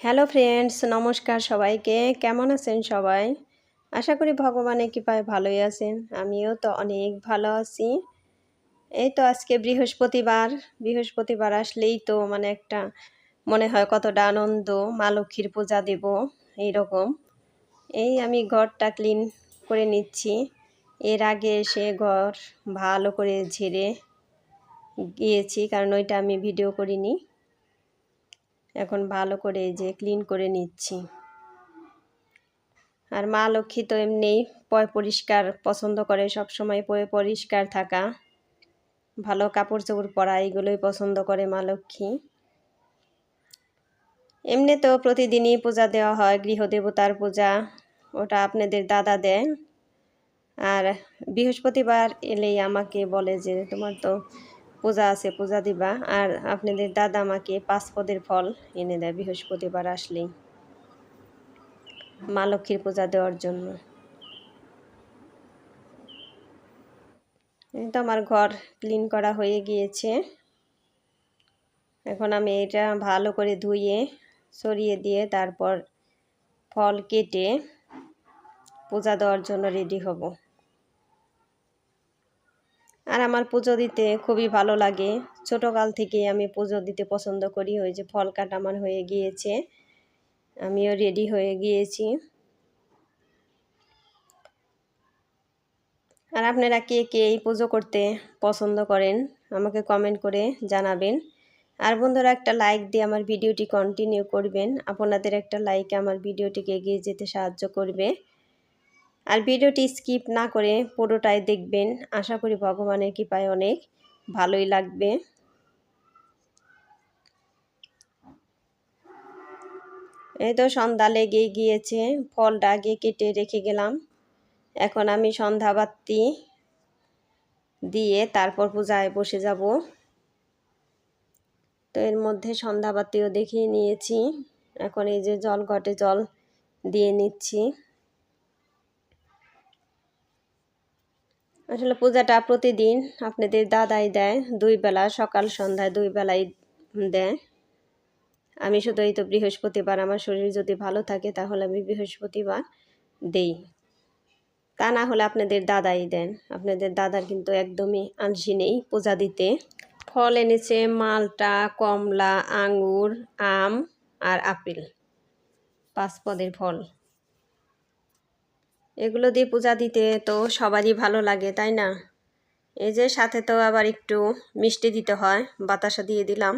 Hello friends, নমস্কার সবাইকে। কেমন আছেন সবাই? আশা করি ভগবানের কৃপায় ভালোই আছেন। আমিও তো অনেক ভালো আছি। এই তো আজকে বৃহস্পতিবার। বৃহস্পতিবার আসলেই তো মানে একটা মনে হয় কতটা আনন্দ, মা লক্ষ্মীর পূজা দেব এইরকম। এই আমি ঘরটা ক্লিন করে নিচ্ছি। এর আগে এসে ঘর ভালো করে ঝেড়ে গিয়েছি, কারণ ওইটা আমি ভিডিও করিনি। এখন ভালো করে এই যে ক্লিন করে নিচ্ছি। আর মা লক্ষ্মী তো এমনিই পয় পরিষ্কার পছন্দ করে সব সময় পয় পরিষ্কার থাকা। ভালো কাপড় চোপড় পরা এইগুলোই পছন্দ করে মা লক্ষ্মী। এমনি তো প্রতিদিনই পূজা দেওয়া হয়, গৃহদেবতার পূজা, ওটা আপনাদের দাদা দেয়। আর বৃহস্পতিবার এলেই আমাকে বলে যে, তোমার তো পূজা আছে, পূজা দিবা। আর আপনাদের দাদা আমাকে পাঁচ পদের ফল এনে দেয়, বৃহস্পতিবার আসলেই। মা লক্ষ্মীর পূজা দেওয়ার জন্য। তো আমার ঘর ক্লিন করা হয়ে গিয়েছে। এখন আমি এটা ভালো করে ধুয়ে, সরিয়ে দিয়ে তারপর ফল কেটে পূজা দেওয়ার জন্য রেডি হব। আর আমার পুজো দিতে খুবই ভালো লাগে। ছোটোকাল থেকে আমি পুজো দিতে পছন্দ করি। ওই যে ফল কাটা আমার হয়ে গিয়েছে। আমিও রেডি হয়ে গিয়েছি। আর আপনারা কে কে এই পুজো করতে পছন্দ করেন, আমাকে কমেন্ট করে জানাবেন। আর বন্ধুরা, একটা লাইক দিয়ে আমার ভিডিওটি কন্টিনিউ করবেন। আপনাদের একটা লাইক আমার ভিডিওটিকে এগিয়ে যেতে সাহায্য করবে। আর ভিডিওটি স্কিপ না করে পুরোটাই দেখবেন। আশা করি ভগবানের কৃপায় অনেক ভালোই লাগবে। এই তো সন্ধ্যা লেগে গিয়েছে, ফলটা আগে কেটে রেখে গেলাম। এখন আমি সন্ধ্যাবাতি দিয়ে তারপর পূজায় বসে যাব। তো এর মধ্যে সন্ধ্যাবাতিও দেখিয়ে নিয়েছি। এখন এই যে জল ঘটে জল দিয়ে নিচ্ছি। আসলে পূজাটা প্রতিদিন আপনাদের দাদাই দেয়, দুই বেলা, সকাল, সন্ধ্যায় দুই বেলাই দেয়। আমি শুধু এই তো বৃহস্পতিবার, আমার শরীর যদি ভালো থাকে তাহলে আমি বৃহস্পতিবার দেই। তা না হলে আপনাদের দাদাই দেন। আপনাদের দাদার কিন্তু একদমই আলসি নেই পূজা দিতে। ফল এনেছে, মালটা, কমলা আঙ্গুর আম আর আপেল। পাঁচ পদের ফল। এগুলো দিয়ে পূজা দিতে তো সবারই ভালো লাগে, তাই না? এই যে সাথে তো আবার একটু মিষ্টি দিতে হয় বাতাসা দিয়ে দিলাম।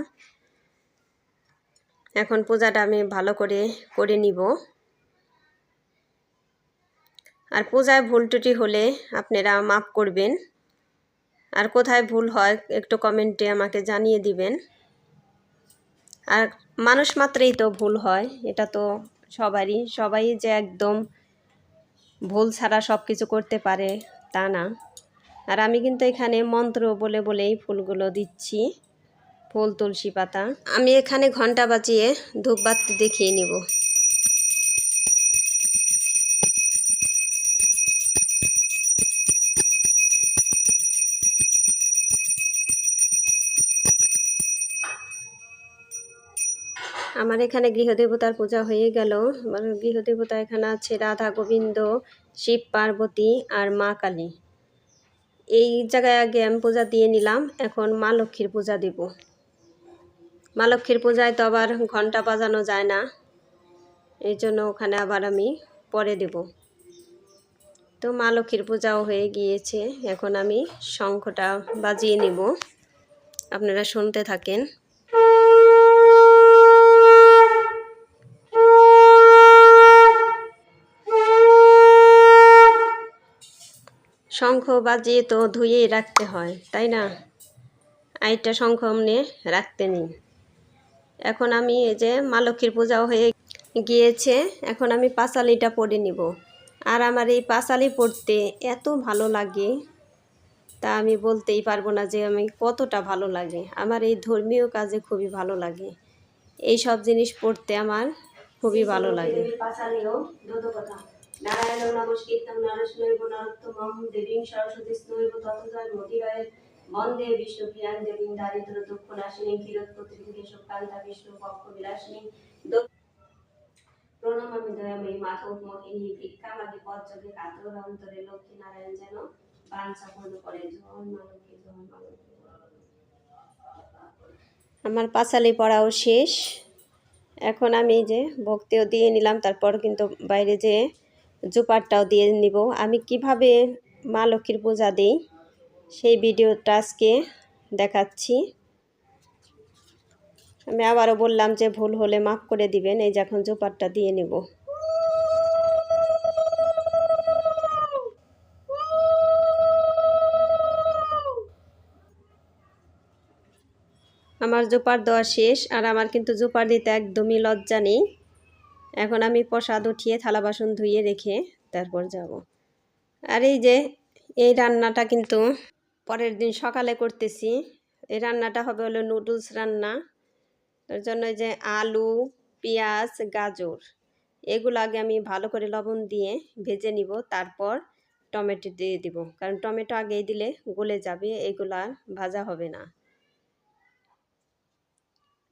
এখন পূজাটা আমি ভালো করে করে নিব। আর পূজায় ভুল টুটি হলে আপনারা মাফ করবেন। আর কোথায় ভুল হয় একটু কমেন্টে আমাকে জানিয়ে দিবেন। আর মানুষ মাত্রেই তো ভুল হয়, এটা তো সবারই, সবাই যে একদম ভুল ছাড়া সব কিছু করতে পারে, তা না। আর আমি কিন্তু এখানে মন্ত্র বলে বলেই ফুলগুলো দিচ্ছি, ফুল, তুলসী পাতা। আমি এখানে ঘণ্টা বাজিয়ে ধূপবাতি দেখিয়ে নিব। আমার এখানে গৃহদেবতার পূজা হয়ে গেল। আমার গৃহদেবতা এখানে আছে রাধা, গোবিন্দ, শিব, পার্বতী আর মা কালী। এই জায়গায় আগে আমি পূজা দিয়ে নিলাম, এখন মা লক্ষ্মীর পূজা দিব। মা লক্ষ্মীর পূজায় তো আবার ঘণ্টা বাজানো যায় না, এই জন্য ওখানে আবার আমি পরে দেব। তো মা লক্ষ্মীর পূজাও হয়ে গিয়েছে, এখন আমি শঙ্খটা বাজিয়ে নিব। আপনারা শুনতে থাকেন। শঙ্খ বাজিয়ে তো ধুয়েই রাখতে হয়, তাই না? আইটা শঙ্খ এমনি রাখতে নেই। এখন আমি এই যে মা লক্ষ্মীর পূজাও হয়ে গিয়েছে, এখন আমি পাঁচালিটা পরে নিব। আর আমার এই পাঁচালি পড়তে এত ভালো লাগে, তা আমি বলতেই পারব না যে আমি কতটা ভালো লাগে। আমার এই ধর্মীয় কাজে খুবই ভালো লাগে। এই সব জিনিস পড়তে আমার খুবই ভালো লাগে। নারায়ণ নমস্কৃতম নরস্নৈব নরোত্তমম, দেবীং সরস্বতী স্নৈব ততজয় মতিরায় বন্দে বিষ্ণুপ্রিয়াং দেবীং দারিদ্র দুঃখ নাশিনী ক্ষীরোৎপত্রী থেকে শোকান্তা বিষ্ণু পক্ষ বিলাসিনী। করুণাময় দয়াময়ী মাধব মোহিনী ভিক্ষামাদি পদ্মকে কাতর অন্তরে লক্ষ্মী নারায়ণ যেন বাঞ্ছা পূর্ণ করে। জয় মা লক্ষ্মী, জয় আমার পাঁচালি পড়াও শেষ। এখন আমি যে ভক্তিও দিয়ে নিলাম, তারপর কিন্তু বাইরে যে জুপারটাও দিয়ে নিব। আমি কীভাবে মা লক্ষ্মীর পূজা দিই, সেই ভিডিওটা আজকে দেখাচ্ছি। আমি আবারও বললাম যে ভুল হলে মাফ করে দিবেন, এই যে এখন জোপারটা দিয়ে নেব। আমার জোপার দেওয়া শেষ, আর আমার কিন্তু জোপার দিতে একদমই লজ্জা নেই। এখন আমি প্রসাদ উঠিয়ে থালা বাসন ধুয়ে রেখে তারপর যাব। আর এই যে, এই রান্নাটা কিন্তু পরের দিন সকালে করতেছি। এই রান্নাটা হবে হলো নুডলস রান্না। তার জন্য যে আলু, পেঁয়াজ, গাজর, এগুলো আগে আমি ভালো করে লবণ দিয়ে ভেজে নিব, তারপর টমেটো দিয়ে দিব। কারণ টমেটো আগেই দিলে গলে যাবে, এগুলো ভাজা হবে না।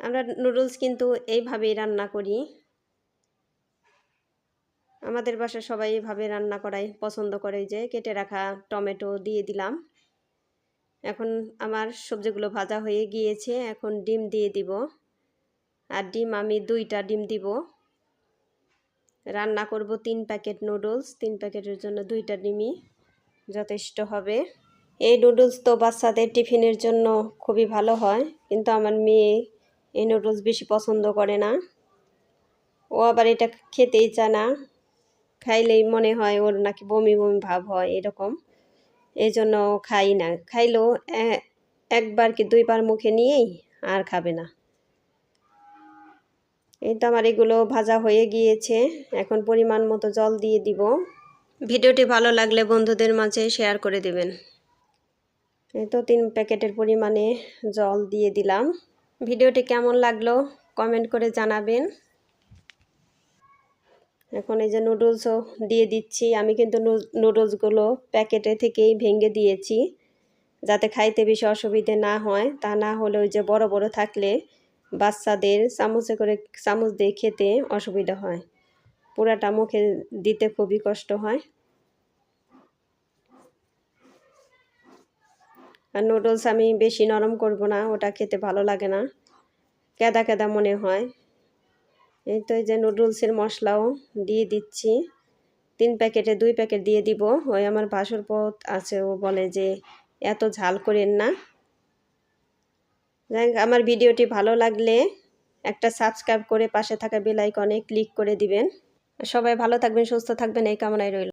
আমরা নুডলস কিন্তু এইভাবেই রান্না করি। আমাদের বাসায় সবাই এইভাবে রান্না করাই পছন্দ করে যে কেটে রাখা টমেটো দিয়ে দিলাম। এখন আমার সবজিগুলো ভাজা হয়ে গিয়েছে, এখন ডিম দিয়ে দিব। আর ডিম আমি দুইটা ডিম দিব। রান্না করব তিন প্যাকেট নুডলস, তিন প্যাকেটের জন্য দুইটা ডিমই যথেষ্ট হবে। এই নুডলস তো বাচ্চাদের টিফিনের জন্য খুবই ভালো হয়, কিন্তু আমার মেয়ে এই নুডলস বেশি পছন্দ করে না। ও আবার এটা খেতেই চায় না। খাইলেই মনে হয় ওর নাকি বমি বমি ভাব হয় এরকম। এই জন্য খাই না। খাইলেও একবার কি দুইবার মুখে নিয়েই আর খাবে না। এই তো আমার এগুলো ভাজা হয়ে গিয়েছে। এখন পরিমাণ মতো জল দিয়ে দিব। ভিডিওটি ভালো লাগলে বন্ধুদের মাঝে শেয়ার করে দেবেন। এই তো তিন প্যাকেটের পরিমাণে জল দিয়ে দিলাম। ভিডিওটি কেমন লাগল কমেন্ট করে জানাবেন। এখন এই যে নুডলসও দিয়ে দিচ্ছি। আমি কিন্তু নুডলসগুলো প্যাকেটে থেকেই ভেঙে দিয়েছি যাতে খাইতে বেশি অসুবিধে না হয়। তা না হলে ওই যে বড় বড় থাকলে বাচ্চাদের চামচে করে চামচ দিয়ে খেতে অসুবিধা হয়। পুরাটা মুখে দিতে খুবই কষ্ট হয়। আর নুডলস আমি বেশি নরম করব না, ওটা খেতে ভালো লাগে না। কেদা কেদা মনে হয়। এই তো এই যে নুডলসের মশলাও দিয়ে দিচ্ছি। তিন প্যাকেটে দুই প্যাকেট দিয়ে দিব। ওই আমার বাসর পথ আছে, ও বলে যে এত ঝাল করেন না। যাই আমার ভিডিওটি ভালো লাগলে একটা সাবস্ক্রাইব করে পাশে থাকা বেল আইকনে ক্লিক করে দিবেন। সবাই ভালো থাকবেন, সুস্থ থাকবেন, এই কামনায় রইল।